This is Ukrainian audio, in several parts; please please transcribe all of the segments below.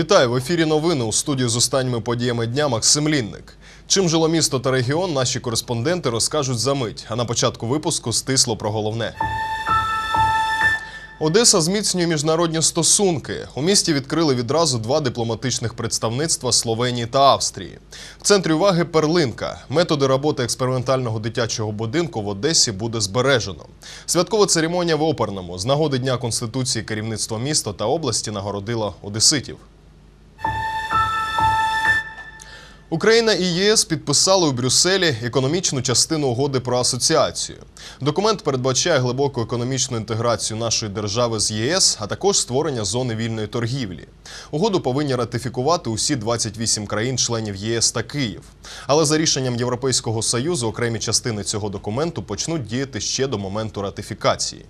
Вітаю в ефірі новини у студії з останніми подіями дня Максим Лінник. Чим жило місто та регіон, наші кореспонденти розкажуть за мить. А на початку випуску стисло про головне. Одеса зміцнює міжнародні стосунки. У місті відкрили відразу два дипломатичних представництва Словенії та Австрії. В центрі уваги перлинка. Методи роботи експериментального дитячого будинку в Одесі буде збережено. Святкова церемонія в оперному з нагоди Дня Конституції керівництво міста та області нагородило одеситів. Україна і ЄС підписали у Брюсселі економічну частину угоди про асоціацію. Документ передбачає глибоку економічну інтеграцію нашої держави з ЄС, а також створення зони вільної торгівлі. Угоду повинні ратифікувати усі 28 країн-членів ЄС та Київ. Але за рішенням Європейського союзу окремі частини цього документу почнуть діяти ще до моменту ратифікації.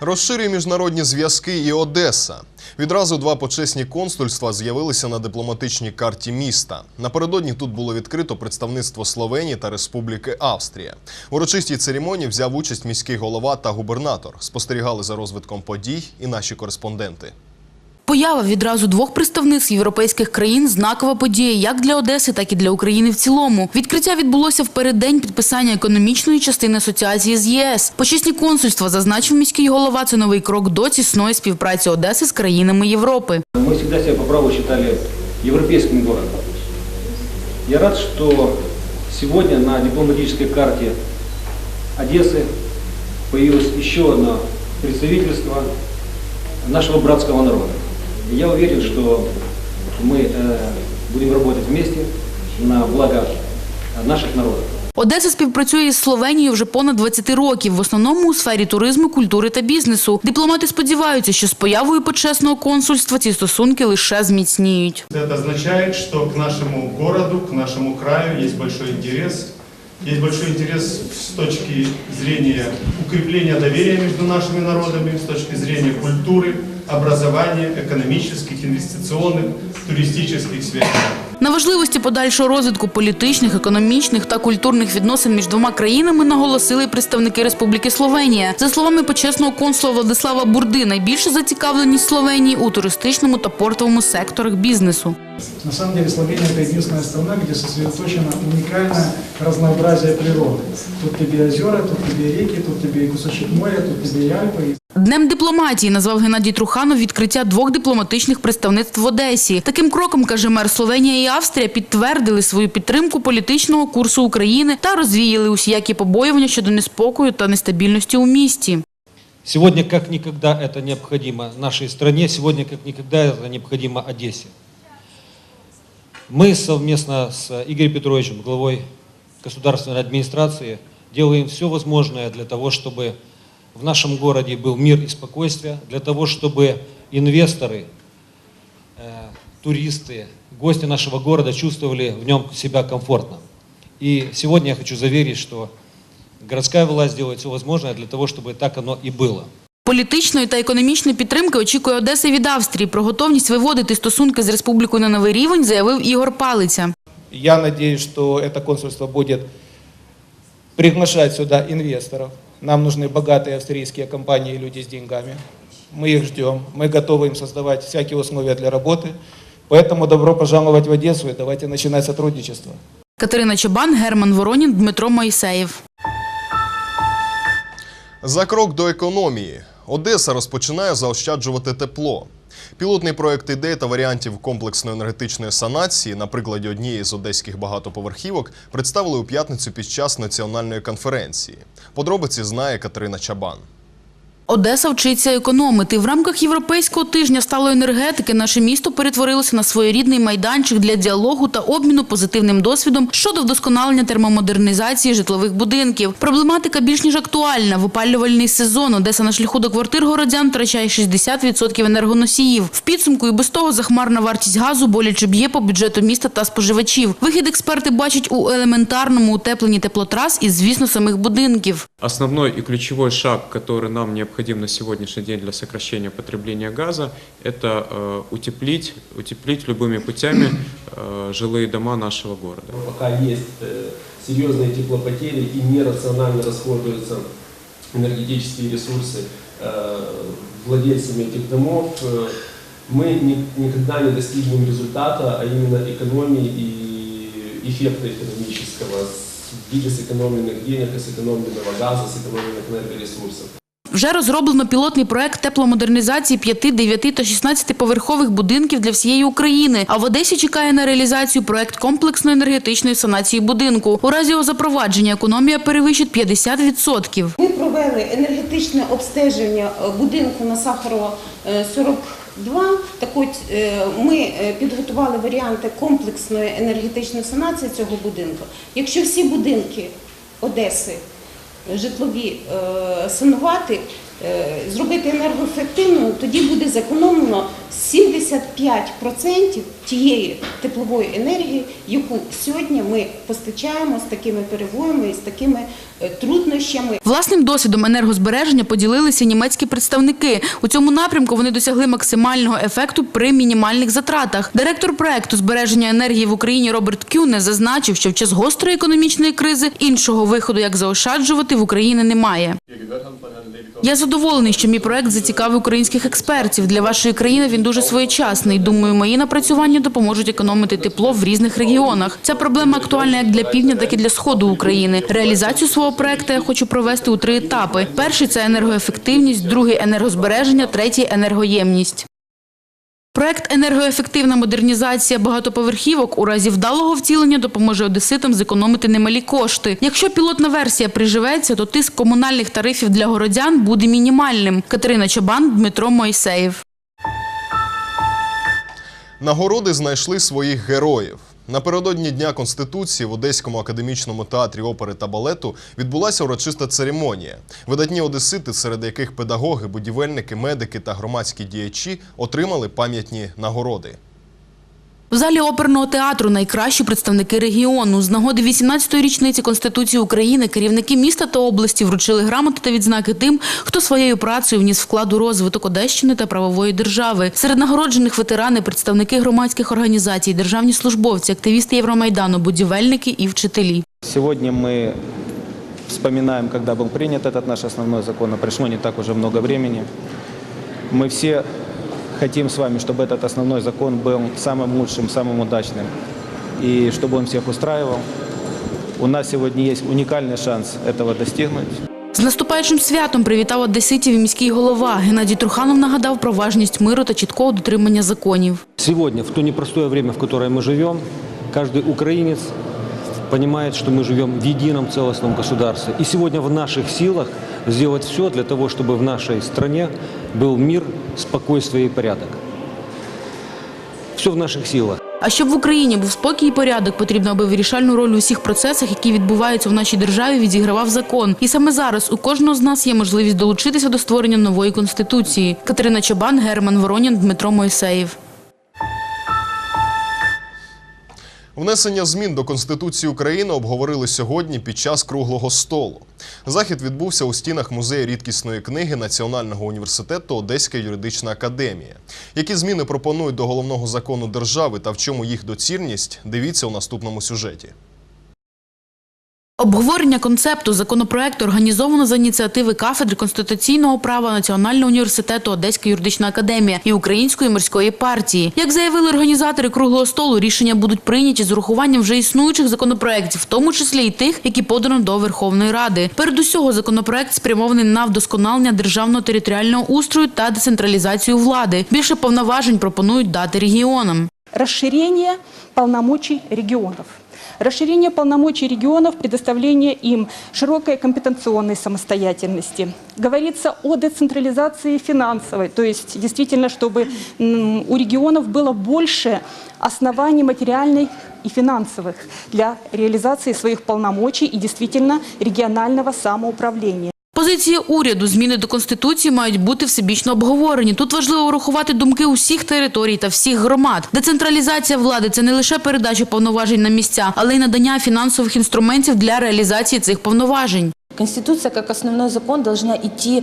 Розширює міжнародні зв'язки і Одеса. Відразу два почесні консульства з'явилися на дипломатичній карті міста. Напередодні тут було відкрито представництво Словенії та Республіки Австрія. В урочистій церемонії взяв участь міський голова та губернатор. Спостерігали за розвитком подій і наші кореспонденти. Поява відразу двох представництв європейських країн знакова подія як для Одеси, так і для України в цілому. Відкриття відбулося в переддень підписання економічної частини асоціації з ЄС. Почесні консульства зазначив міський голова. Це новий крок до тісної співпраці Одеси з країнами Європи. Мы всегда себя по праву считали европейским городом. Я рад, что сегодня на дипломатической карте Одессы появилось еще одно представительство нашего братского народа. И я уверен, что мы э, будем работать вместе на благо э, наших народов. Одеса співпрацює із Словенією вже понад 20 років, в основному у сфері туризму, культури та бізнесу. Дипломати сподіваються, що з появою почесного консульства ці стосунки лише зміцніють. Это означает, что к нашему городу, к нашему краю есть большой интерес. Есть большой интерес с точки зрения укрепления доверия между нашими народами, с точки зрения культуры, образования, экономических, инвестиционных, туристических связей. На важливості подальшого розвитку політичних, економічних та культурних відносин між двома країнами наголосили представники Республіки Словенія. За словами почесного консула Владислава Бурди, найбільша зацікавленість Словенії у туристичному та портовому секторах бізнесу. На самом деле Словения это единственная страна, где сосредоточено уникальное разнообразие природы. Тут тебе озера, тут тебе реки, тут тебе и кусочек моря, тут тебе и Альпы. Днем дипломатії назвав Геннадій Труханов відкриття двох дипломатичних представництв в Одесі. Таким кроком, каже мер Словенія і Австрія, підтвердили свою підтримку політичного курсу України та розвіяли усіякі побоювання щодо неспокою та нестабільності у місті. Сегодня как никогда это необходимо нашей стране, сегодня как никогда это необходимо Одессе. Мы совместно с Игорем Петровичем, главой государственной администрации, делаем все возможное для того, чтобы в нашем городе был мир и спокойствие, для того, чтобы инвесторы, э, туристы, гости нашего города чувствовали в нем себя комфортно. И сегодня я хочу заверить, что городская власть делает все возможное для того, чтобы так оно и было. Політичної та економічної підтримки очікує Одеса від Австрії. Про готовність виводити стосунки з республікою на новий рівень заявив Ігор Палиця. Я надеюсь, что это консульство будет приглашать сюда инвесторов. Нам нужны богатые австрийские компании и люди с деньгами. Мы их ждем. Мы готовы им создавать всякие условия для работы. Поэтому добро пожаловать в Одессу и давайте начинать сотрудничество. Катерина Чабан, Герман Воронін, Дмитро Моїсеєв. За крок до економії. Одеса розпочинає заощаджувати тепло. Пілотний проект ідей та варіантів комплексної енергетичної санації на прикладі однієї з одеських багатоповерхівок представили у п'ятницю під час національної конференції. Подробиці знає Катерина Чабан. Одеса вчиться економити. В рамках європейського тижня сталої енергетики наше місто перетворилося на своєрідний майданчик для діалогу та обміну позитивним досвідом щодо вдосконалення термомодернізації житлових будинків. Проблематика більш ніж актуальна. В опалювальний сезон Одеса на шляху до квартир городян втрачає 60% енергоносіїв. В підсумку і без того захмарна вартість газу боляче б'є по бюджету міста та споживачів. Вихід експерти бачать у елементарному утепленні теплотрас і, звісно, самих будинків. Основной и ключевой шаг, который нам необходим на сегодняшний день для сокращения потребления газа, это э, утеплить, утеплить любыми путями э, жилые дома нашего города. Пока есть э, серьезные теплопотери и нерационально расходуются энергетические ресурсы владельцами этих домов, мы ни- никогда не достигнем результата, а именно экономии и эффекта экономического в виде сэкономленных денег сэкономленного газа, сэкономленных энергоресурсов. Вже розроблено пілотний проект тепломодернізації 5, 9 та 16 поверхових будинків для всієї України. А в Одесі чекає на реалізацію проект комплексної енергетичної санації будинку. У разі його запровадження економія перевищить 50%. Ми провели енергетичне обстеження будинку на Сахарова е, 42. Так от е, ми е, підготували варіанти комплексної енергетичної санації цього будинку. Якщо всі будинки Одеси житлові е, санувати, е, зробити енергоефективною, тоді буде зекономлено 75% тієї теплової енергії, яку сьогодні ми постачаємо з такими перебоями і з такими е, труднощами. Власним досвідом енергозбереження поділилися німецькі представники. У цьому напрямку вони досягли максимального ефекту при мінімальних затратах. Директор проекту збереження енергії в Україні Роберт Кюне зазначив, що в час гострої економічної кризи іншого виходу, як заощаджувати, в Україні немає. Я задоволений, що мій проект зацікавив українських експертів. Для вашої країни він дуже своєчасний. Думаю, мої напрацювання допоможуть економити тепло в різних регіонах. Ця проблема актуальна як для півдня, так і для сходу України. Реалізацію свого проекту я хочу провести у три етапи: перший це енергоефективність, другий енергозбереження, третій енергоємність. Проект енергоефективна модернізація багатоповерхівок у разі вдалого втілення допоможе одеситам зекономити немалі кошти. Якщо пілотна версія приживеться, то тиск комунальних тарифів для городян буде мінімальним. Катерина Чобан, Дмитро Мойсеєв. Нагороди знайшли своїх героїв. Напередодні Дня Конституції в Одеському академічному театрі опери та балету відбулася урочиста церемонія. Видатні одесити, серед яких педагоги, будівельники, медики та громадські діячі, отримали пам'ятні нагороди. В залі оперного театру найкращі представники регіону. З нагоди 18-ї річниці Конституції України керівники міста та області вручили грамоти та відзнаки тим, хто своєю працею вніс вклад у розвиток Одещини та правової держави. Серед нагороджених ветерани, представники громадських організацій, державні службовці, активісти Євромайдану, будівельники і вчителі. Сегодня мы вспоминаем, когда был принят этот наш основной закон, а прошло не так уже много времени. Мы все хотим с вами, чтобы этот основной закон был самым лучшим, самым удачным, и чтобы он всех устраивал. У нас сегодня есть уникальный шанс этого достигнуть. З наступаючим святом привітав одеситів і міський голова. Геннадій Труханов нагадав про важність миру та чіткого дотримання законів. Сегодня, в то непростое время, в которое мы живем, каждый украинец понимает, что мы живем в едином целостном государстве. И сегодня в наших силах сделать все для того, чтобы в нашей стране был мир, спокойствие и порядок. Все в наших силах. А щоб в Україні був спокій і порядок, потрібно, аби вирішальну роль у всіх процесах, які відбуваються в нашій державі, відігравав закон. І саме зараз у кожного з нас є можливість долучитися до створення нової конституції. Катерина Чобан, Герман Воронін, Дмитро Мойсеєв. Внесення змін до Конституції України обговорили сьогодні під час круглого столу. Захід відбувся у стінах музею рідкісної книги Національного університету Одеська юридична академія. Які зміни пропонують до головного закону держави та в чому їх доцільність, дивіться у наступному сюжеті. Обговорення концепту законопроекту організовано за ініціативи кафедри конституційного права Національного університету Одеська юридична академія і Української морської партії. Як заявили організатори круглого столу, рішення будуть прийняті з урахуванням вже існуючих законопроєктів, в тому числі і тих, які подано до Верховної Ради. Перед усього законопроект спрямований на вдосконалення державного територіального устрою та децентралізацію влади. Більше повноважень пропонують дати регіонам. расширение полномочий регионов. Расширение полномочий регионов, предоставление им широкой компетенционной самостоятельности. Говорится о децентрализации финансовой, то есть действительно, чтобы у регионов было больше оснований материальных и финансовых для реализации своих полномочий и действительно регионального самоуправления. Позиції уряду зміни до конституції мають бути всебічно обговорені. Тут важливо врахувати думки усіх територій та всіх громад. Децентралізація влади це не лише передача повноважень на місця, але й надання фінансових інструментів для реалізації цих повноважень. Конституция как основной закон должна идти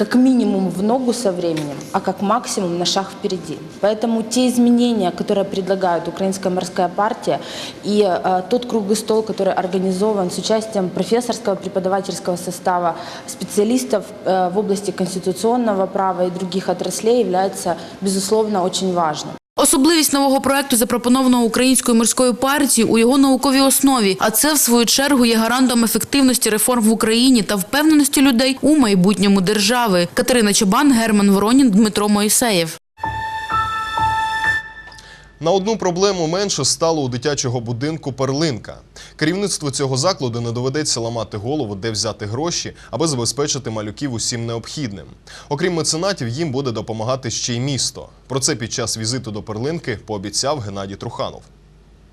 как минимум в ногу со временем, а как максимум на шаг впереди. Поэтому те изменения, которые предлагает Украинская морская партия и э, тот круглый стол, который организован с участием профессорского, преподавательского состава, специалистов э, в области конституционного права и других отраслей, является, безусловно, очень важным. Особливість нового проекту, запропонованого українською морською партією, у його науковій основі. А це, в свою чергу, є гарантом ефективності реформ в Україні та впевненості людей у майбутньому держави. Катерина Чобан, Герман Воронін, Дмитро Моїсеєв. На одну проблему менше стало у дитячого будинку Перлинка. Керівництво цього закладу не доведеться ламати голову, де взяти гроші, аби забезпечити малюків усім необхідним. Окрім меценатів, їм буде допомагати ще й місто. Про це під час візиту до Перлинки пообіцяв Геннадій Труханов.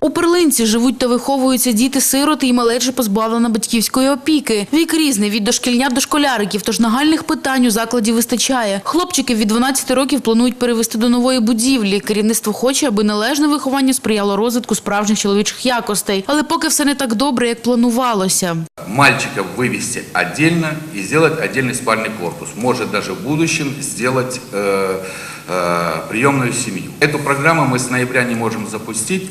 У перлинці живуть та виховуються діти-сироти і малечі позбавлена батьківської опіки. Вік різний від дошкільнят до школяриків, тож нагальних питань у закладі вистачає. Хлопчиків від 12 років планують перевести до нової будівлі. Керівництво хоче, аби належне виховання сприяло розвитку справжніх чоловічих якостей. Але поки все не так добре, як планувалося. Мальчиков вывести отдельно и сделать отдельный спальный корпус. Может даже в будущем сделать э, э, приемную семью. Эту программу мы с ноября не можем запустить.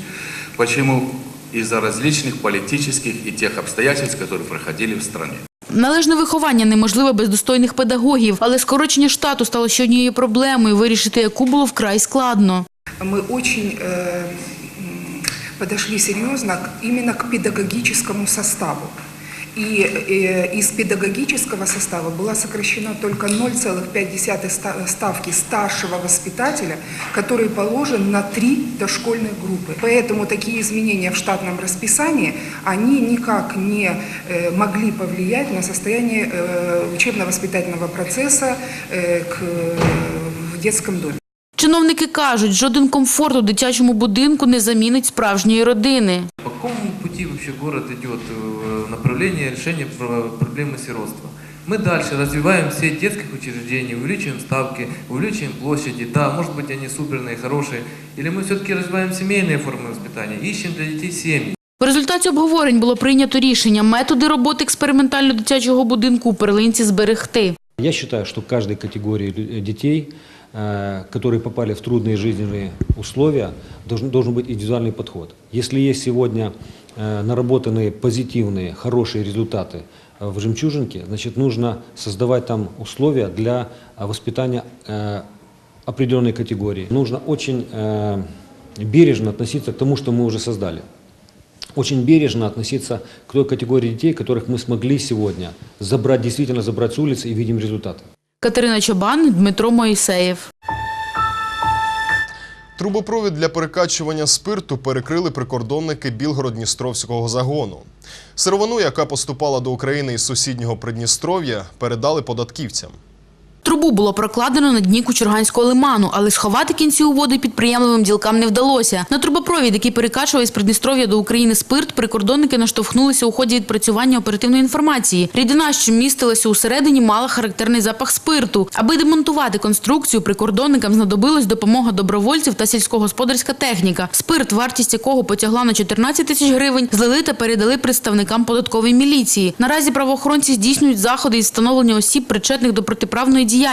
Почему? Из-за различных политических и тех обстоятельств, которые проходили в стране. Належне виховання неможливе без достойних педагогів, але скорочення штату стало ще однією проблемою, вирішити яку було вкрай складно. Мы очень э, м, подошли серьезно к- именно к педагогическому составу. И э, из педагогического состава было сокращено только 0,5 ста- ставки старшего воспитателя, который положен на три дошкольных группы. Поэтому такие изменения в штатном расписании, они никак не э, могли повлиять на состояние э, учебно-воспитательного процесса э, к, э, в детском доме. Чиновники кажуть, жоден комфорт у дитячому будинку не замінить справжньої родини. По какому пути вообще город идет э, в направлении решения про- проблемы сиротства? Мы дальше развиваем сеть детских учреждений, увеличиваем ставки, увеличиваем площади. Да, может быть, они суперные, хорошие. Или мы все-таки развиваем семейные формы воспитания, ищем для детей семьи. В результаті обговорень було прийнято рішення методи роботи експериментально-дитячого будинку у перлинці зберегти. Я считаю, что каждой категории лю- детей, э, которые попали в трудные жизненные условия, должен, должен быть индивидуальный подход. Если есть сегодня э, наработанные позитивные, хорошие результаты э, в «Жемчужинке», значит, нужно создавать там условия для э, воспитания э, определенной категории. Нужно очень э, бережно относиться к тому, что мы уже создали очень бережно относиться к той категории детей, которых мы смогли сегодня забрать, действительно забрать с улицы и видим результаты. Катерина Чобан, Дмитро Моїсеєв. Трубопровід для перекачування спирту перекрили прикордонники Білгород-Дністровського загону. Сировину, яка поступала до України із сусіднього Придністров'я, передали податківцям. Трубу було прокладено на дні Кучурганського лиману, але сховати кінці у води підприємливим ділкам не вдалося. На трубопровід, який перекачував із Придністров'я до України спирт, прикордонники наштовхнулися у ході відпрацювання оперативної інформації. Рідина, що містилася усередині, мала характерний запах спирту. Аби демонтувати конструкцію, прикордонникам знадобилась допомога добровольців та сільськогосподарська техніка. Спирт, вартість якого потягла на 14 тисяч гривень, злили та передали представникам податкової міліції. Наразі правоохоронці здійснюють заходи із встановлення осіб, причетних до протиправної діяльності.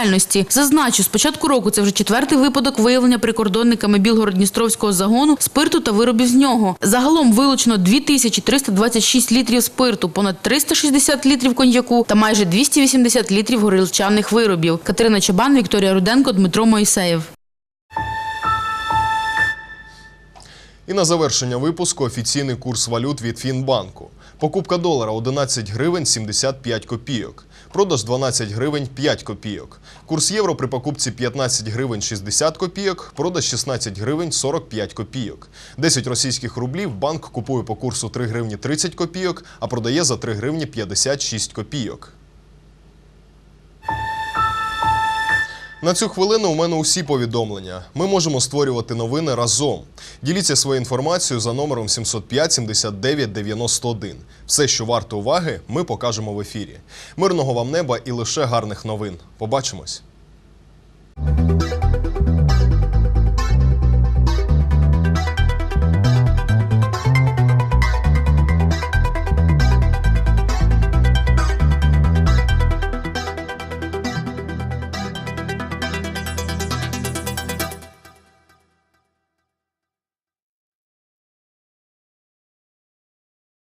Зазначу, з початку року це вже четвертий випадок виявлення прикордонниками Білгород-Дністровського загону спирту та виробів з нього. Загалом вилучено 2326 літрів спирту, понад 360 літрів коньяку та майже 280 літрів горілчаних виробів. Катерина Чабан, Вікторія Руденко, Дмитро Моїсеєв. І на завершення випуску офіційний курс валют від Фінбанку. Покупка долара 11 гривень 75 копійок. Продаж 12 гривень 5 копійок. Курс євро при покупці 15 гривень 60 копійок, продаж 16 гривень 45 копійок. 10 російських рублів банк купує по курсу 3 гривні 30 копійок, а продає за 3 гривні 56 копійок. На цю хвилину у мене усі повідомлення. Ми можемо створювати новини разом. Діліться своєю інформацією за номером 705 79 91. Все, що варто уваги, ми покажемо в ефірі. Мирного вам неба і лише гарних новин. Побачимось.